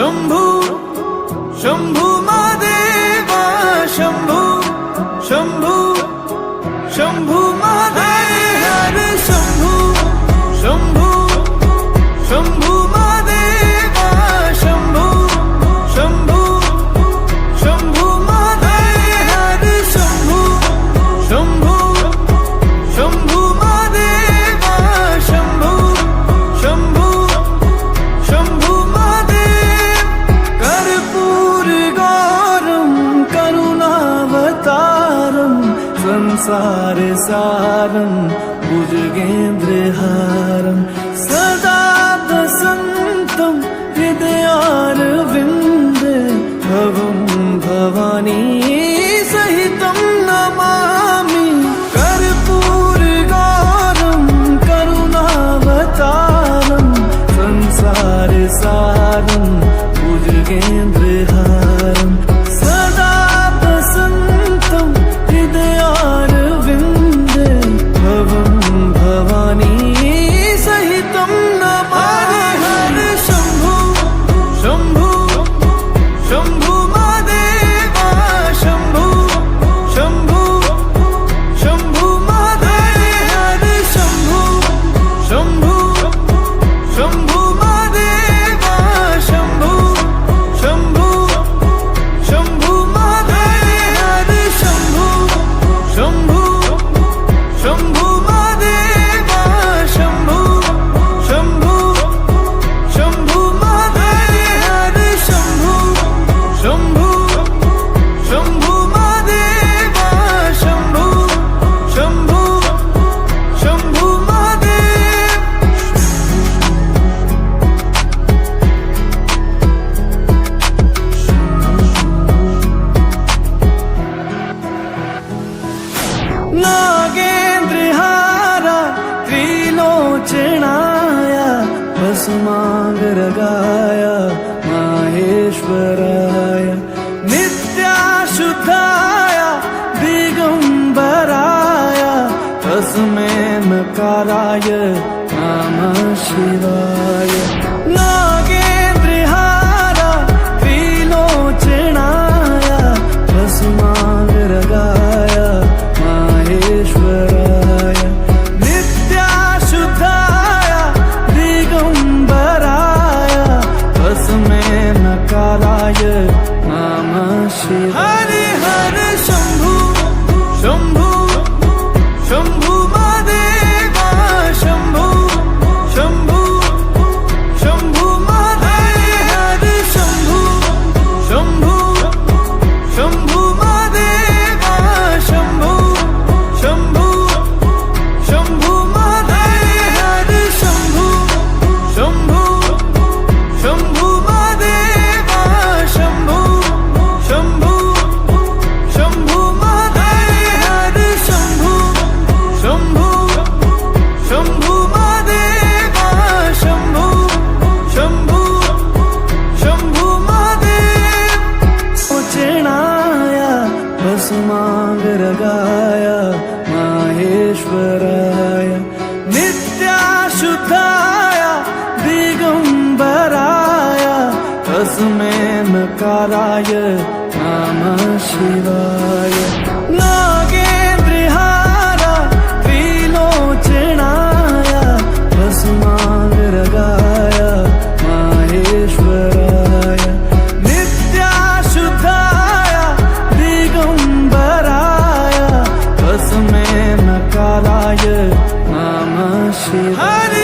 শম্ভু শম্ভু মা। சாரு சாரம் முருகேந்திரஹாரம் சதா வசந்தம் ஹிதயாரவிந்த பவம் பவானி சகிதம் நமாமி. கருப்பூர்காரம் கருணாவதாரம். சம்சார சாரம் முருகேந்திர माया माहेश्वराय। नित्याशुद्धाय दिगम्बराय कस्मे मकाराय आमा शिवा में नकाराय नमः शिवाय। नागेन्द्रिहार त्रिलोचनाय वसुमाङ्गरगाय माहेश्वराय। दिगंबराया दिगम्बराय वसुमे नकाराय नमः शिवाय।